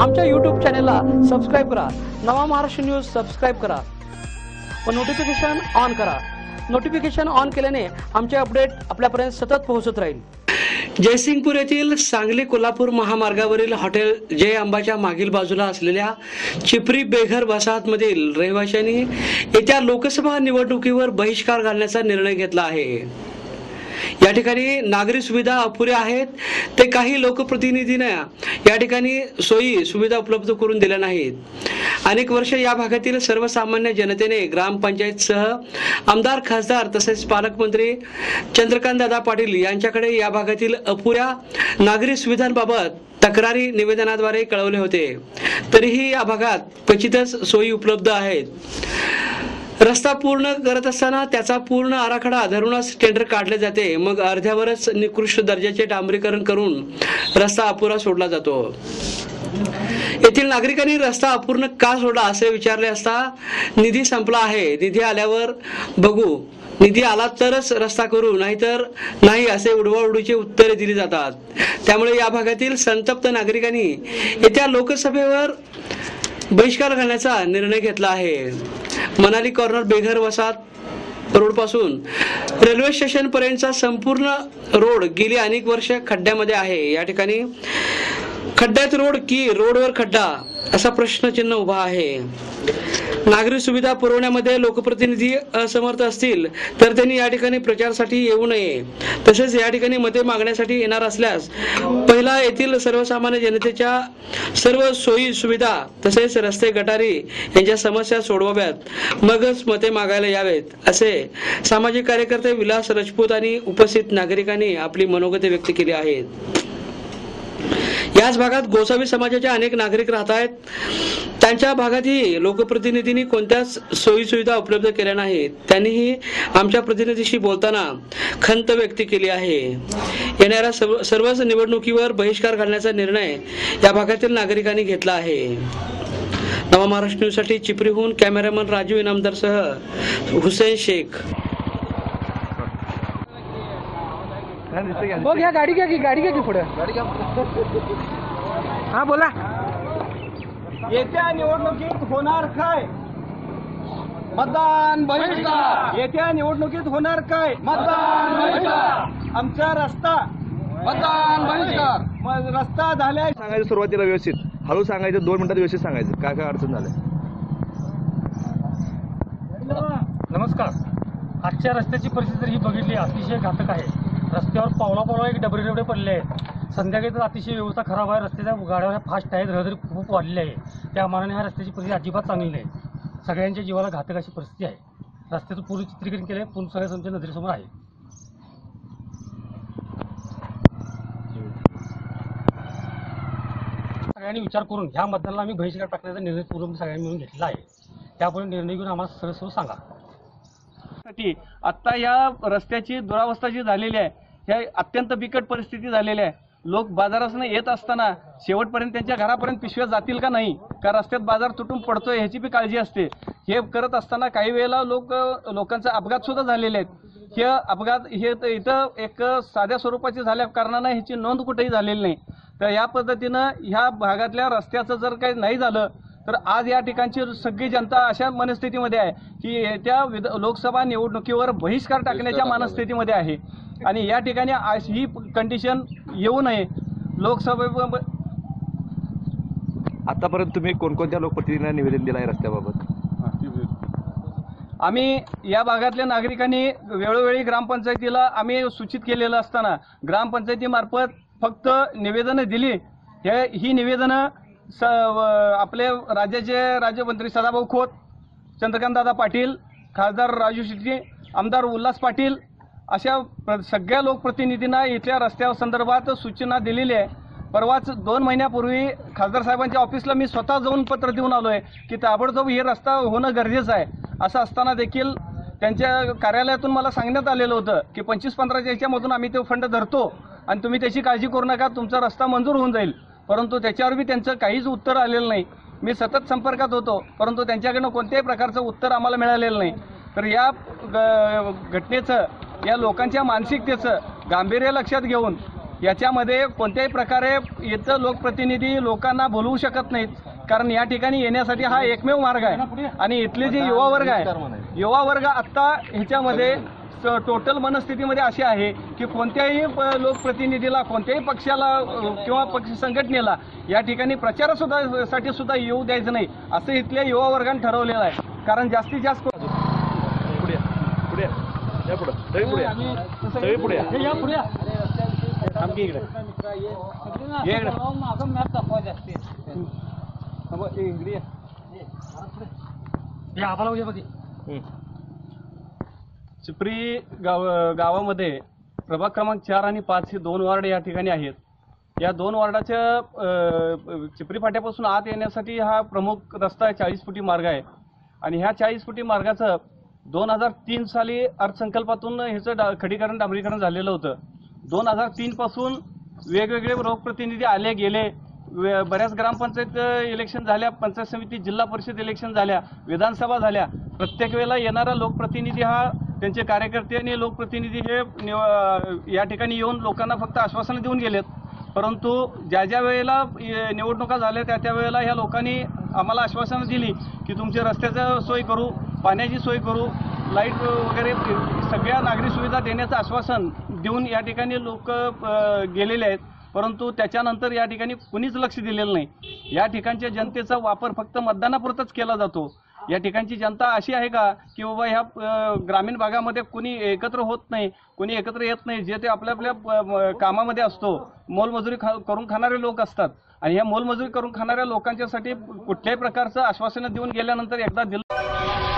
आमच्या यूट्यूब चॅनेलला सबस्क्राईब करा. नवा महाराष्ट्र न्यूज सबस्क्राईब करा. व नोटिफिकेशन ऑन करा. नोटिफिकेशन ऑन केल्याने आमचे अपडेट आपल्यापर्यंत सतत पोहोचत राहील. जयसिंगपूर येथील सांगली कोल्हापूर महामार्गावरील हॉटेल जय अंबाच्या मागील बाजूला असलेल्या चिपरी बेघर वसाहतमधील रहिवाशांनी येत्या लोकसभा निवडणुकीवर बहिष्कार घालण्याचा निर्णय घेतला आहे. या ठिकाणी नागरी सुविधा अपुऱ्या आहेत. ते काही लोकप्रतिनिधींना या ठिकाणी सोयी सुविधा उपलब्ध करून दिल्या नाहीत. अनेक वर्ष या भागातील सर्वसामान्य जनतेने ग्रामपंचायतसह आमदार खासदार तसेच पालकमंत्री चंद्रकांत दादा पाटील यांच्याकडे या भागातील अपुऱ्या नागरी सुविधांबाबत तक्रारी निवेदनाद्वारे कळवले होते. तरीही या भागात क्वचितच सोयी उपलब्ध आहेत. रस्ता पूर्ण करत असताना त्याचा पूर्ण आराखडा धरूनच टेंडर काढले जाते. मग अर्ध्यावरच निकृष्ट दर्जाचे डांबरीकरण करून रस्ता अपुरा सोडला जातो. येथील नागरिकांनी रस्ता अपूर्ण का सोडला असे विचारले असता निधी संपला आहे. निधी आल्यावर बघू. निधी आला तरच रस्ता करू नाहीतर नाही असे उडवाउडीची उत्तरे दिली जातात. त्यामुळे या भागातील संतप्त नागरिकांनी येत्या लोकसभेवर बहिष्कार घालण्याचा निर्णय घेतला आहे. मनाली कॉर्नर बेघर वसाहत रोडपासून रेल्वे स्टेशन पर्यंतचा संपूर्ण रोड गेली अनेक वर्ष खड्ड्यामध्ये आहे. या ठिकाणी खड्ड्यात रोड की रोडवर खड्डा असा प्रश्नचिन्ह उभा आहे. नागरी सुविधा पुरवण्यामध्ये लोकप्रतिनिधी असमर्थ असतील तर त्यांनी या ठिकाणी प्रचारासाठी येऊ नये. तसेच या ठिकाणी मते मागण्यासाठी येणार असल्यास पहिला येथील सर्वसामान्य जनतेच्या सर्व सोयी सुविधा तसेच रस्ते गटारी यांच्या समस्या सोडवाव्यात. मगच मते मागायला यावेत असे सामाजिक कार्यकर्ते विलास राजपूत आणि उपस्थित नागरिकांनी आपली मनोगते व्यक्त केली आहेत. याच भागात गोसावी समाजाचे अनेक नागरिक राहत आहेत. त्यांच्या भागातही लोकप्रतिनिधींनी कोणत्याच सोयीसुविधा उपलब्ध केल्या नाहीत? त्यांनीही आमच्या प्रतिनिधीशी बोलताना खंत व्यक्त केली आहे. येणाऱ्या सर्व सर्वच निवडणुकीवर बहिष्कार घालण्याचा निर्णय या भागातील नागरिकांनी घेतला आहे. नवा महाराष्ट्र न्यूजसाठी चिपरीहून कॅमेरामन राजू इनामदारसह हुसेन शेख. बघ या गाडी घ्या की गाडी घ्या की पुढे. हा बोला. येत्या निवडणुकीत होणार काय? मतदान बहिष्कार. येत्या निवडणुकीत होणार काय? मतदान बहिष्कार. आमचा रस्ता. मतदान बहिष्कार. मग रस्ता झाल्या. सांगायचं सुरुवातीला व्यवस्थित. हळू सांगायचं दोन मिनिटात व्यवस्थित सांगायचं. काय काय अडचण झालं? नमस्कार. आजच्या रस्त्याची परिस्थिती जर ही बघितली अतिशय घातक आहे. रस्त्यावर पावला पावला एक डबरे डबरे पडले. आहेत संध्याकाळी तर अतिशय व्यवस्था खराब आहे. रस्त्याच्या गाड्या फास्ट आहेत रहदारी खूप वाढलेली आहे. त्या मानाने ह्या रस्त्याची परिस्थिती अजिबात चांगली नाही. सगळ्यांच्या जीवाला घातक अशी परिस्थिती आहे. रस्त्याचं पूर्ण चित्रीकरण केलं आहे पूर्ण सगळ्या तुमच्या नजरेसमोर आहे. सगळ्यांनी विचार करून ह्या मतदानाला आम्ही बहिष्कार टाकण्याचा निर्णय पूर्ण सगळ्यांनी मिळून घेतला आहे. त्यापुढे निर्णय घेऊन आम्हाला सरळ सरळ सांगा. साठी आत्ता या रस्त्याची दुरावस्था जी झालेली आहे ह्या अत्यंत बिकट परिस्थिती झालेली आहे. लोक बाजारातून येत असताना शेवटपर्यंत त्यांच्या घरापर्यंत पिशव्या जातील का नाही? का रस्त्यात बाजार तुटून पडतोय ह्याची बी काळजी असते. हे करत असताना काही वेळेला लोक लोकांचे अपघात सुद्धा झालेले आहेत. हे अपघात हे इथं एक साध्या स्वरूपाचे झाल्या कारणानं ह्याची नोंद कुठेही झालेली नाही. तर या पद्धतीनं ह्या भागातल्या रस्त्याचं जर काही नाही झालं तर आज या ठिकाणची सगळी जनता अशा मनस्थितीमध्ये आहे की येत्या विध लोकसभा निवडणुकीवर बहिष्कार टाकण्याच्या मनस्थितीमध्ये आहे. आणि या ठिकाणी ही कंडिशन येऊ नये. लोकसभे आतापर्यंत तुम्ही कोणकोणत्या लोकप्रतिनिधींना निवेदन दिलं आहे रस्त्याबाबत? आम्ही या भागातल्या नागरिकांनी वेळोवेळी ग्रामपंचायतीला आम्ही सूचित केलेलं असताना ग्रामपंचायतीमार्फत फक्त निवेदनं दिली. हे ही निवेदनं स आपले राज्याचे राज्यमंत्री सदाभाऊ खोत चंद्रकांतदादा पाटील खासदार राजू शेट्टी आमदार उल्हास पाटील अशा सगळ्या लोकप्रतिनिधींना इथल्या रस्त्या संदर्भात सूचना दिलेली आहे. परवाच दोन महिन्यापूर्वी खासदार साहेबांच्या ऑफिसला मी स्वतः जाऊन पत्र देऊन आलो आहे की ताबडतोब हे रस्ता होणं गरजेचं आहे. असं असताना देखील त्यांच्या कार्यालयातून मला सांगण्यात आलेलं होतं की पंचवीस पंधराच्या याच्यामधून आम्ही तो फंड धरतो आणि तुम्ही त्याची काळजी करू नका तुमचा रस्ता मंजूर होऊन जाईल. परंतु त्याच्यावर बी त्यांचं काहीच उत्तर आलेलं नाही. मी सतत संपर्कात होतो परंतु त्यांच्याकडनं कोणत्याही प्रकारचं उत्तर आम्हाला मिळालेलं नाही. तर या ग- घटनेचं या लोकांच्या मानसिकतेचं गांभीर्य लक्षात घेऊन याच्यामध्ये कोणत्याही प्रकारे इथं लोकप्रतिनिधी लोकांना बोलवू शकत नाहीत. कारण या ठिकाणी येण्यासाठी हा एकमेव मार्ग आहे. आणि इथले जे युवा वर्ग आहे युवा वर्ग आत्ता ह्याच्यामध्ये टोटल मनस्थितीमध्ये अशी आहे की कोणत्याही लोकप्रतिनिधीला कोणत्याही पक्षाला किंवा पक्ष संघटनेला या ठिकाणी प्रचारासुद्धा साठी सुद्धा येऊ द्यायचं नाही असं इथल्या युवा वर्गाने ठरवलेलं आहे. कारण जास्तीत जास्त या. या पुढं सगळी पुढे या. सगळी पुढे या. हे या पुढे या. आमच्या इकडे ये इकडे. इकडे ये. हे आम्हाला उद्या बघी हं. चिपरी गाव गावामध्ये प्रभाग क्रमांक चार आणि पाच हे दोन वार्ड या ठिकाणी आहेत या दोन वार्डाच्या अ, चिपरी फाट्यापासून आत येण्यासाठी हा प्रमुख रस्ता आहे चाळीस फुटी मार्ग आहे आणि ह्या चाळीस फुटी मार्गाचं दोन हजार तीन साली अर्थसंकल्पातून ह्याचं डा खडीकरण डांबरीकरण झालेलं होतं. दोन हजार तीन पासून वेगवेगळे लोकप्रतिनिधी आले गेले. बऱ्याच ग्रामपंचायत इलेक्शन झाल्या पंचायत समिती जिल्हा परिषद इलेक्शन झाल्या विधानसभा झाल्या. प्रत्येक वेळेला येणारा लोकप्रतिनिधी हा त्यांचे कार्यकर्ते आणि लोकप्रतिनिधी हे निव- या ठिकाणी येऊन लोकांना फक्त आश्वासनं देऊन गेलेत. परंतु ज्या ज्या वेळेला निवडणुका झाल्या त्या त्या वेळेला ह्या लोकांनी आम्हाला आश्वासनं दिली की तुमचे रस्त्याचं सोय करू. पाण्याची सोय करू लाइट वगैरे सगळ्या नागरी सुविधा देण्याचं आश्वासन देऊन या ठिकाणी लोक गेलेले आहेत. परंतु त्याच्यानंतर या ठिकाणी कुणीच लक्ष दिलेलं नाही. या ठिकाणच्या जनतेचा वापर फक्त मतदानापुरताच केला जातो. या ठिकाणची जनता अशी आहे का की बाबा ह्या ग्रामीण भागामध्ये कुणी एकत्र होत नाही कुणी एकत्र येत नाही जे ते आपल्या आपल्या कामामध्ये असतो मोलमजुरी खा करून खाणारे लोक असतात. आणि ह्या मोलमजुरी करून खाणाऱ्या लोकांच्यासाठी कुठल्याही प्रकारचं आश्वासनं देऊन गेल्यानंतर एकदा दिलं